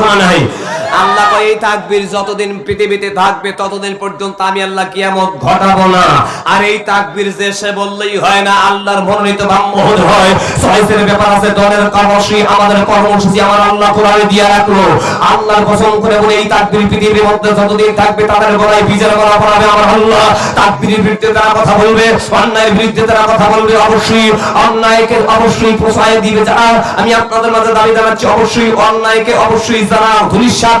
না নাই। আল্লাহ কয়, এই তাকবীর যতদিন পৃথিবীতে থাকবে, ততদিন পর্যন্ত আমি আল্লাহ কিয়ামত ঘটাবো না। আর এই তাকবীর যে সে বললেই হয় না, আল্লাহর মনোনীত ব্রাহ্মণ হয়। চয়েসের ব্যাপার আছে, দলের কর্মসূচি, আমাদের কর্মসূচি, আমার আল্লাহ কোরআনে দিয়ে রাখল। আল্লাহর কসম করে বলে, এই তাকবীর পৃথিবীর মধ্যে যতদিন থাকবে, তাদের গলায় বিচার করা পড়াবে আমার আল্লাহ। তাকবীরের বিরুদ্ধে তারা কথা বলবে, অন্যায়ের বিরুদ্ধে তারা কথা বলবে, অবশ্যই। অন্যায়কে অবশ্যই প্রশ্রয় দিবে যারা। আমি আপনাদের মাঝে দাবি জানাচ্ছি, অবশ্যই অন্যায়কে অবশ্যই যারা ধুলিশ্বাত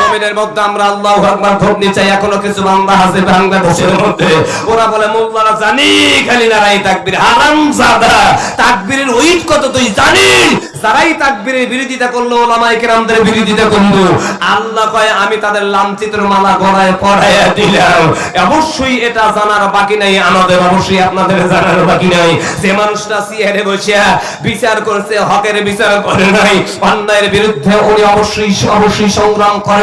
জমিনের মধ্যে আমরা আকবার চাই এখনও কিছু বান্দা আছে মধ্যে। ওরা বলে, মোল্লারা জানি খালি নারাই হারাম ওইট কত তুই বিরোধিতা করল কেরামদের বিরোধিতা করল। আল্লাহ কয়, আমি তাদের লাঞ্ছিতের মালা গলায় পরাইয়া দিলাম। অবশ্যই এটা জানার বাকি নাই, আমাদের অবশ্যই আপনাদের জানার বাকি নাই। যে মানুষটা সিয়ারে বসিয়া বিচার করছে, হকের বিচার করে নাই, অন্যায়ের বিরুদ্ধে উনি অবশ্যই অবশ্যই সংগ্রাম করে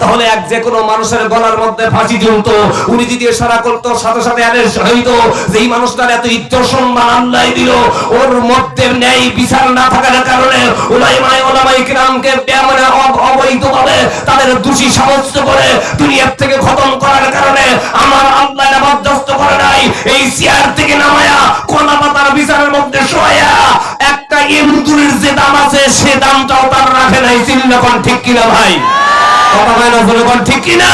তাহলে এক যে কোনো মানুষের গলার মধ্যে ফাঁসি উনি যদি করতো, সাথে সাথে যেই মানুষটার এত সম্মান আল্লাহ দিল, ওর মধ্যে ন্যায় বিচার না থাকার কারণে তাদের দোষী সাব্যস্ত করে দুনিয়ার থেকে খতম করার কারণে আমার আল্লাহ করে এই চেয়ার থেকে নামায়া কোনা পাতার বিচারের মধ্যে শোয়া একটা ইমদুরের যে দাম আছে, সে দামটাও রাখে নাই। চিল্লাখন ঠিক কিনা ভাই? কথা ভাই না ঠিক কিনা?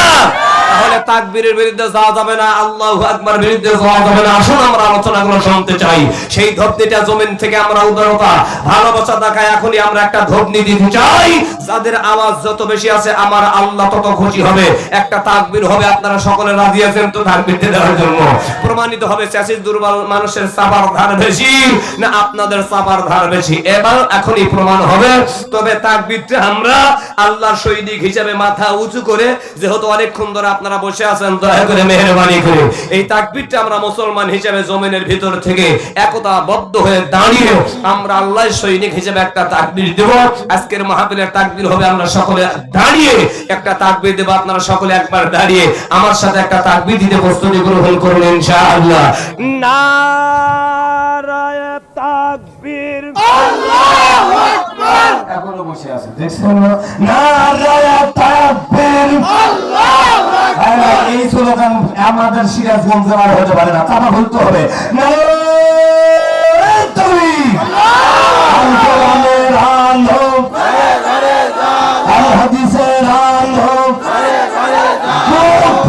তাহলে তাকবীরের বিরুদ্ধে যাওয়া যাবে না, আল্লাহু আকবার বিরুদ্ধে যাওয়া যাবে না। আসুন আমরা আলোচনাগুলো শুনতে চাই। সেই ধপনিটা জমিন থেকে আমরা উদারতা, ভালোবাসা দেখায় এখনই আমরা একটা ধপনি দিতে চাই। যাদের আওয়াজ যত বেশি আছে, আমার আল্লাহ তত খুশি হবে। একটা তাকবীর হবে, আপনারা সকলে রাজি আছেন তো তাকবীর দেওয়ার জন্য? প্রমাণিত হবে চাষির দুর্বল মানুষের চাপার ধার বেশি না আপনাদের চাপার ধার বেশি? এবার এখনই প্রমাণ হবে। তবে তাকবীরটা আমরা আল্লাহর সৈনিক হিসেবে মাথা উঁচু করে, যেহেতু অনেকক্ষণ ধরে আপনারা বসে আছেন দয়া করে মেহরবানি করে। এই তাকবীরটা আমরা মুসলমান হিসেবে জমিনের ভিতর থেকে একতাবদ্ধ হয়ে দাঁড়িয়ে আমরা আল্লাহর সৈনিক হিসেবে একটা তাকবীর দেব। আজকের মাহফিলের তাকবীর হবে আমরা সকলে দাঁড়িয়ে একটা তাকবীর দেব আপনারা সকলে একবার দাঁড়িয়ে আমার সাথে একটা তাকবীর দিতে প্রস্তুতি গ্রহণ করুন ইনশাআল্লাহ। নারায়ে তাকবীর। এখনও বসে আছে দেখছেন? না নারায়া তাকবীর। এই স্লোগান আমাদের সিরাজগঞ্জ জেলার হতে পারে না তারা বলতে হবে।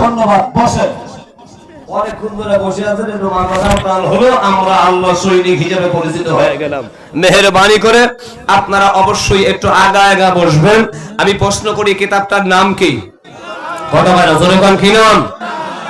ধন্যবাদ। বসেন। অনেকক্ষণ ধরে বসে আছেন হলো আমরা আল্লাহ সৈনিক হিসেবে পরিচিত হয়ে গেলাম। মেহরবানি করে আপনারা অবশ্যই একটু আগা আগা বসবেন। আমি প্রশ্ন করি কিতাবটার নাম কি? কথা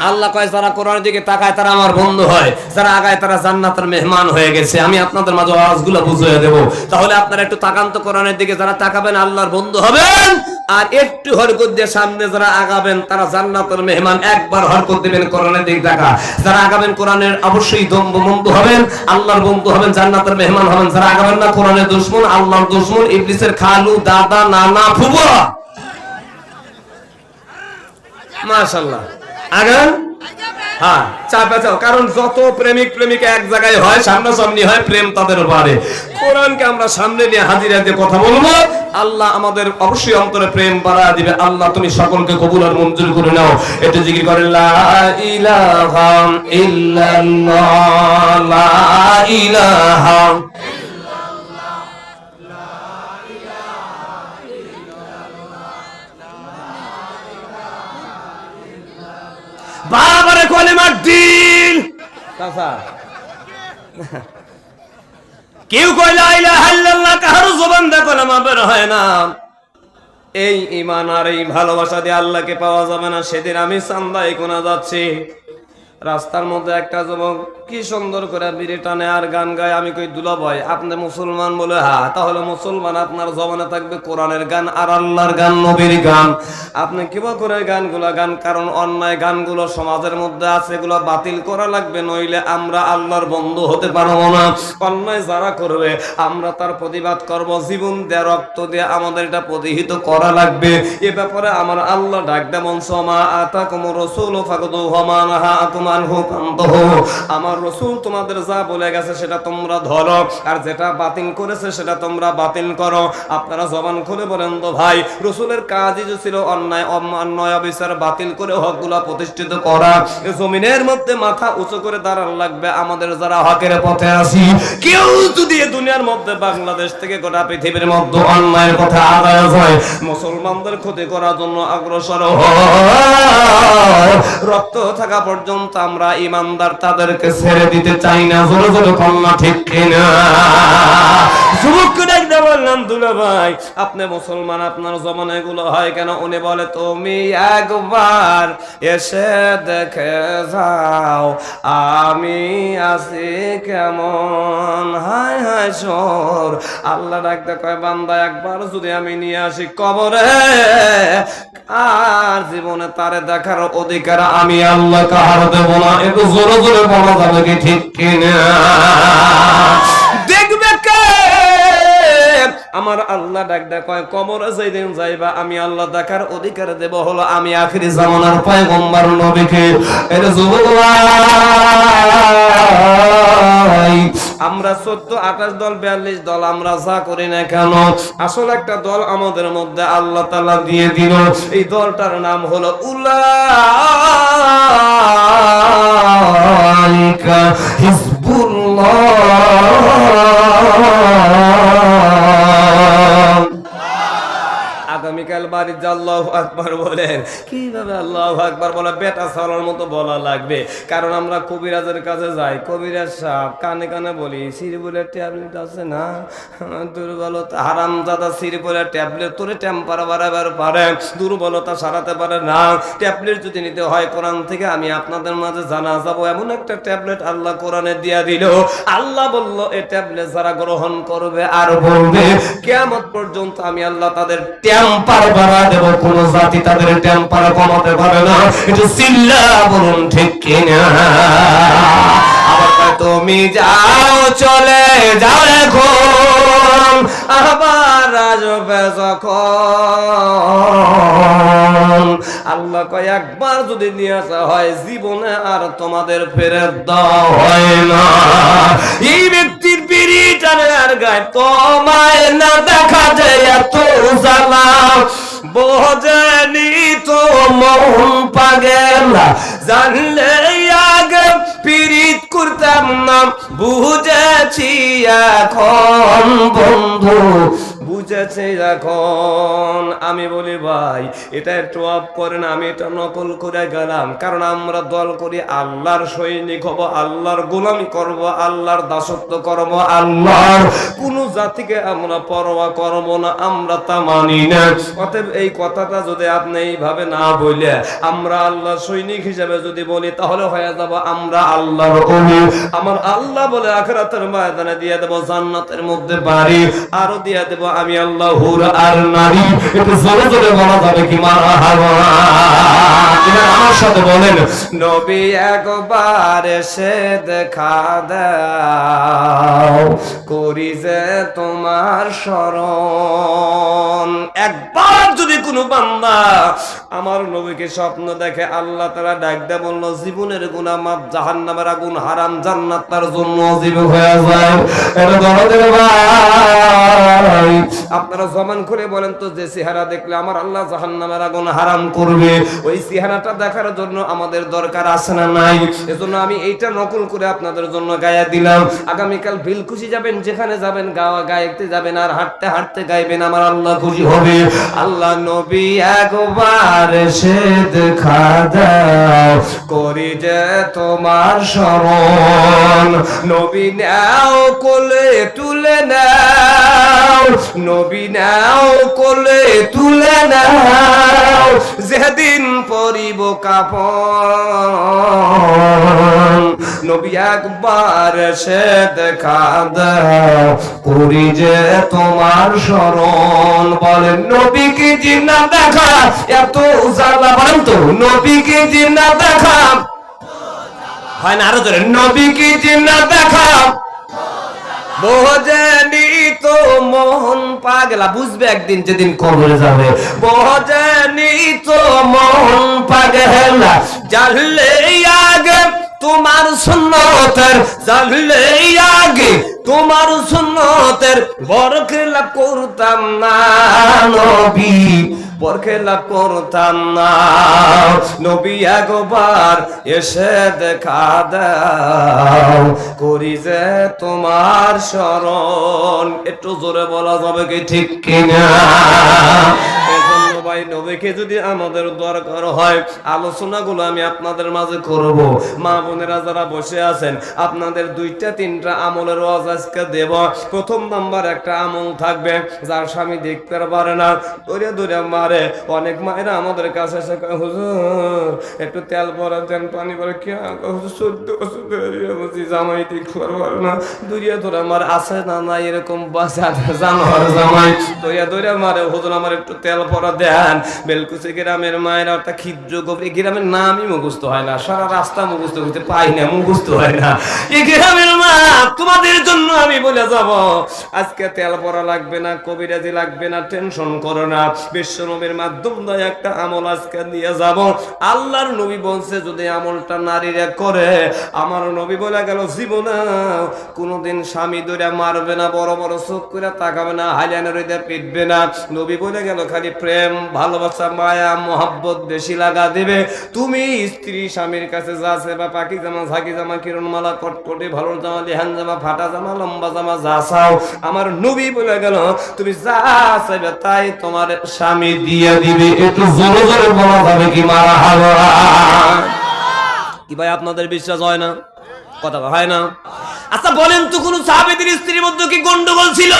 আল্লাহ কয়, যারা কোরআনের দিকে তাকায় তারা আমার বন্ধু হয়, যারা আগায় তারা জান্নাতের মেহমান হয়ে গেছে। আমি আপনাদের মাঝে আওয়াজগুলো বুঝিয়ে দেব। তাহলে আপনারা একটু তাকান্ত কোরআনের দিকে, যারা তাকাবেন, আল্লাহর বন্ধু হবেন, আর একটু হরকত দিয়ে সামনে যারা আগাবেন, তারা জান্নাতের মেহমান, একবার হরকত দিবেন কোরআনের দিকে তাকা। যারা আগাবেন কোরআনের, অবশ্যই বন্ধু হবেন, আল্লাহর বন্ধু হবেন, জান্নাতের মেহমান হবেন। যারা আগাবেন না কোরআনের দুশ্মন, আল্লাহর দুশ্মন, ইবলিসের খালু, দাদা, নানা ফুবুয়া মাশাল্লাহ আগান হ্যাঁ চাপে চাও কারণ যত প্রেমিক প্রেমিকা এক জায়গায় হয়, সামনাসামনি হয়, প্রেম তাদের বাড়ে। কোরআনকে আমরা সামনে নিয়ে হাজিরা দিয়ে কথা বলব। আল্লাহ আমাদের অবশ্যই অন্তরে প্রেম বাড়া দিবে। আল্লাহ, তুমি সকলকে কবুল আর মঞ্জুর করে নাও। একটু জিকির করে, লা ইলাহা ইল্লাল্লাহ, লা ইলাহা বাবারে কলিমার দিন কেউ কয় লা ইলাহা ইল্লাল্লাহ কাহার জবান দা কলমা বের হয় না। এই ইমান আর এই ভালোবাসা দিয়ে আল্লাহকে পাওয়া যাবে না সেদিন আমি সান্দায় কোনা যাচ্ছি। রাস্তার মধ্যে একটা যুবক, কি সুন্দর করে বিড়ি টানে আর গান গায়, আমি কই দুলা ভাই আপনি মুসলমান? বলে হ্যাঁ তাহলে মুসলমান আপনার জমানে থাকবে কোরআনের গান আর আল্লাহর গান, নবীর গান। আপনি কিবা করে গানগুলা গান, কারণ অন্যায় গানগুলো সমাজের মধ্যে আছে, এগুলো বাতিল করা লাগবে, নইলে আমরা আল্লাহর বন্ধু হতে পারব না। অন্যায় যারা করবে, আমরা তার প্রতিবাদ করব, জীবন দিয়ে, রক্ত দিয়ে, আমাদের এটা প্রতিহিত করা লাগবে। এ ব্যাপারে আমার আল্লাহ ডাক দেমন সমা আতা কুমুর রসুল ফাকুদু হমা নাহা আকুমান হু কান্তহু আমার রসুল তোমাদের যা বলে গেছে সেটা তোমরা ধরো, আর যেটা বাতিল করেছে সেটা তোমরা বাতিল করো। আপনারা জবান খুলে বলেন তো ভাই, রসুলের কাজই যে ছিল অন্যায় অন্যায় অবিচার বাতিল করে হকগুলা প্রতিষ্ঠিত করা। জমিনের মধ্যে মাথা উঁচু করে দাঁড়ান লাগবে, আমাদের যারা হকের পথে আছি। কেউ যদি দুনিয়ার মধ্যে বাংলাদেশ থেকে গোটা পৃথিবীর মধ্যে অন্যায়ের কথা আদায় হয় মুসলমানদের ক্ষতি করার জন্য অগ্রসর হয়। রক্ত থাকা পর্যন্ত আমরা ইমানদার তাদেরকে ছেড়ে দিতে চাই না। জোরে জোরে কন্যা ঠিক কিনা? বললাম, দুলা ভাই, আপনি মুসলমান, আপনার হয় কেন? উনি বলে, তুমি একবার এসে দেখে যাও, আমি আছি কেমন? হাই হাই সর আল্লাহ ডাকতে কয়, বান্দা, একবার যদি আমি নিয়ে আসি কবরে, আর জীবনে তারে দেখার অধিকার আমি আল্লাহ কাহার দেব না। একটু জোরে জোরে বলা যাবে কি ঠিক কিনা? আল্লাহ ডাক দেখ কয়, কবরে যেদিন যাইবা, আমি আল্লাহ দেখার অধিকার দেব হলো আমি আখিরি জামানার পয়গম্বর নবীকে। এটা যুবক আমরা চোদ্দ, আঠাশ দল, বিয়াল্লিশ দল, আমরা যা করি না কেন? আসল একটা দল আমাদের মধ্যে আল্লাহ তালা দিয়ে দিল। এই দলটার নাম হলো উলাইকা হিজবুল্লাহ। আগামীকাল আল্লাহ আকবার বলেন। কীভাবে আল্লাহ আকবার বলে? বেটা মতো বলা লাগবে। কারণ আমরা কবিরাজের কাছে যাই। কবিরাজ কানে কানে বলি ট্যাবলেট আছে না? দুর্বলতা। ট্যাবলেট। তোরে টেম্পার বাড়াবার পারে, দুর্বলতা সারাতে পারে না। ট্যাবলেট যদি নিতে হয় কোরআন থেকে, আমি আপনাদের মাঝে জানা যাব এমন একটা ট্যাবলেট আল্লাহ কোরআনে দিয়া দিল। আল্লাহ বলল এই ট্যাবলেট যারা গ্রহণ করবে আর বলবে কেমন পর্যন্ত আমি আল্লাহ তাদের দেব, কোন জাতি তাদের টেম্পার কমাতে পারে না। এটা সিল্লা বলুন, ঠিক কিনা? তুমি যাও, চলে যাও এখন। আবার আসবে যখন। আল্লাহ কয়, একবার যদি নিয়ে আসা হয়, জীবনে আর তোমাদের ফেরত দেওয়া হয় না। এই ব্যক্তির গায়, তোমায় না দেখা যায় এত জ্বালা বোঝেনি তো মন পাগেল জানলে আগে পিরিত করতাম না বুঝেছি এখন বন্ধু। বুঝেছে এখন। আমি বলি, ভাই, এটা একটু অফ করেন, আমি এটা নকল করে গেলাম। কারণ আমরা দল করি, আল্লাহর সৈনিক হব, আল্লাহর গোলামি করব, আল্লাহর দাসত্ব করব, আল্লাহর কোন জাতিকে আমরা পরোয়া করব না, আমরা তা মানি না। অতএব এই কথাটা যদি আপনি এইভাবে না বলে আমরা আল্লাহ সৈনিক হিসেবে যদি বলি, তাহলে হয়ে যাব আমরা আল্লাহর ওলি আমার আল্লাহ বলে আখরাতের ময়দানে দিয়ে দেব, জান্নাতের মধ্যে বাড়ি আরও দিয়ে দেব, আমি আল্লাহ আর নারী, একটু জোরে জোরে বলা যাবে কি মারহাবা আমার সাথে বলেন, নবী একবার এসে দেখা দাও, করি যে তোমার স্মরণ। একবার যদি কোনো বান্দা আমার নবীকে স্বপ্ন দেখে আল্লাহ তারা ডাক দেয় বলল, জীবনের গুণা মাপ জাহান নামের আগুন হারাম, জান্নাত তার জন্য জীব হয়ে যায়। এটা দরদের ভাই। আপনারা জমান করে বলেন তো, যে চেহারা দেখলে আমার আল্লাহ জাহান নামের আগুন হারাম করবে। ওই চেহারাটা দেখার জন্য আমাদের দরকার আছে না নাই? এজন্য আমি এইটা নকল করে আপনাদের জন্য গায়ে দিলাম। আগামীকাল বিল খুশি যাবেন, যেখানে যাবেন, গাওয়া গাইতে যাবেন আর হাঁটতে হাঁটতে গাইবেন, আমার আল্লাহ খুশি হবে। আল্লাহ নবী একবার সে দেখা দাও করি যে তোমার স্মরণ নবী নাও কোলে তুলে নাও, নবী নাও কোলে তুলে নাও, যেদিন পরিব কাপন। নবী একবার সে দেখা দাও করি যে তোমার স্মরণ, বলেন নবীকে জিন্না দেখা? এত জ্বালা বলেন তো নবীকে জিন্না দেখা? হয় না আরও ধরে নবীকে জিন্না দেখা? বোঝেনি তো মোহন পাগলা, বুঝবে একদিন যেদিন কবরে যাবে। বোঝেনি তো মোহন পাগলা, জানলে আগে তোমার সুন্নতের জানলে আগে, তোমার সুন্নতের বরখেলা করতাম না নবী, বরখেলা করতাম না। নবী একবার এসে দেখা দাও, করি যে তোমার স্মরণ। একটু জোরে বলা যাবে কি ঠিক কিনা? ভাই নবীকে যদি আমাদের দরকার হয়, আলোচনাগুলো আমি আপনাদের মাঝে করব। মা বোনেরা যারা বসে আছেন, আপনাদের দুইটা, তিনটা আমলের ওয়াজ আজকে দেব। প্রথম নাম্বার একটা আমল থাকবে, যার স্বামী দেখতে পারে না। দৌড়ে দৌড়ে মারে। অনেক মায়েরা আমাদের কাছে এসে হুজুর, একটু তেল ভরা দেন, পানি ভরে কি বলছি, জামাই দেখতে পারব না। দৌড়িয়া ধরে আমার আছে না না এরকম বাসা জানোয়ার জামাই? দৌড়িয়া দৌড়িয়া মারে। হুজুর, আমার একটু তেল ভরা দেন বেলকুচি গ্রামের মায়েরা অর্থাৎ ক্ষিদ্র এই গ্রামের নামই মুখস্থ হয় না, সারা রাস্তা মুখস্থ করতে পাই না, মুখস্থ হয় না। এই গ্রামের মা, তোমাদের জন্য আমি বলে যাব, আজকে তেল পরা লাগবে না, কবিরাজি লাগবে না, টেনশন করো না বিশ্ব নবীর মাধ্যম দিয়ে একটা আমল আজকে নিয়ে যাব। আল্লাহর নবী বলছে, যদি আমলটা নারীরা করে, আমার নবী বলে গেল, জীবনে কোনোদিন স্বামী ধরে মারবে না, বড় বড় চোখ করে তাকাবে না হৃদয় পিটবে না। নবী বলে গেল, খালি প্রেম ভালোবাসা, মায়া, মোহাব্বত বেশি লাগা দেবে। তুমি স্ত্রী, স্বামীর কাছে যা আছে বা পাখি জামা, ঝাঁকি জামা, কিরণমালা, কটকটি, ভালো জামা, লেহান জামা, ফাটা জামা, লম্বা জামা, যা চাও। আমার নবী বলে গেল, তুমি যা চাইবে তাই তোমার স্বামী দিয়ে দিবে। একটু জোরে জোরে বলা যাবে কি মারা হাওয়া কি ভাই, আপনাদের বিশ্বাস হয় না? কথা হয় না? আচ্ছা বলেন তো কোন সাহাবেদের স্ত্রীর মধ্যে কি গন্ডগোল ছিল?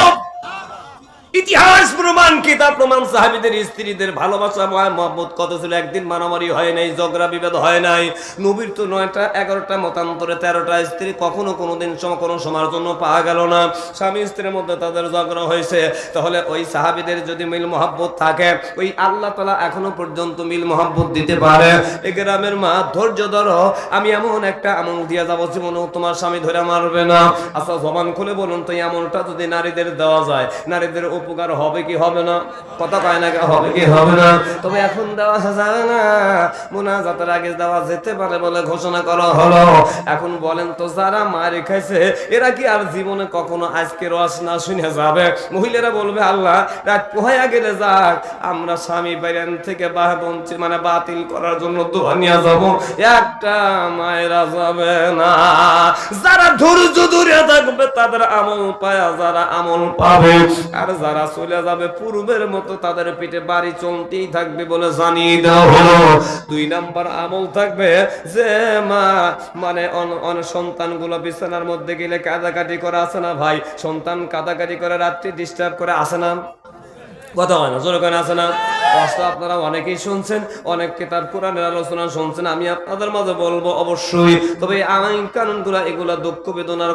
ইতিহাস প্রমাণ, কিতাব প্রমাণ, সাহাবিদের, স্ত্রীদের ভালোবাসা মহব্বত কত ছিল? একদিন মারামারি হয় নাই, ঝগড়া বিভেদ হয় নাই। নবীর তো নয়টা, এগারোটা মতান্তরে তেরোটা স্ত্রী কখনো কোনোদিন সম কোনো সময়ের জন্য পাওয়া গেল না। স্বামী স্ত্রীর মধ্যে তাদের ঝগড়া হয়েছে। তাহলে ওই সাহাবিদের যদি মিল মহাব্বত থাকে, ওই আল্লাহ তালা এখনও পর্যন্ত মিল মহাব্বত দিতে পারে। এই গ্রামের মা, ধৈর্য ধরো, আমি এমন একটা আমল দিয়ে যাব জীবনেও তোমার স্বামী ধরে মারবে না। আচ্ছা জবান খুলে বলুন তো, এই আমলটা যদি নারীদের দেওয়া যায়, নারীদের উপকার হবে কি হবে না? কথা কয় না হবে কি হবে না? তবে এখন দেওয়া যায় না। মোনাজাতের আগে দেওয়া যেতে পারে বলে ঘোষণা করা হলো। এখন বলেন তো, যারা মারি খাইছে, এরা কি আর জীবনে কখনো আজকে রস না শুনে যাবে? মহিলারা বলবে, আল্লাহ, রাত পোহাইয়া গেলে যাক। আমরা স্বামী বাইরেন থেকে বাহ বঞ্চি মানে বাতিল করার জন্য দোয়া নিয়ে যাব। একটা মায়েরা যাবে না। যারা ধৈর্য ধরে থাকবে, তাদের আমল পায়া, যারা আমল পাবে। আর যারা চলে যাবে পূর্বের মতো, তাদের পিঠে বাড়ি চলতেই থাকবে বলে জানিয়ে দেওয়া হলো। দুই নাম্বার আমল থাকবে যে, মা মানে সন্তানগুলো বিছানার মধ্যে গেলে কাদাকাটি করে আসে না ভাই? সন্তান কাদাকাটি করে রাত্রি ডিস্টার্ব করে আসে না? কথা হয় না, জোরে করে আসে না? কষ্ট আপনারা অনেকেই শুনছেন অনেক কিতাব কোরআনের আলোচনা শুনছেন, আমি আপনাদের মাঝে বলব অবশ্যই। তবে এই আইন কানুনগুলা, এগুলা দুঃখ বেদনার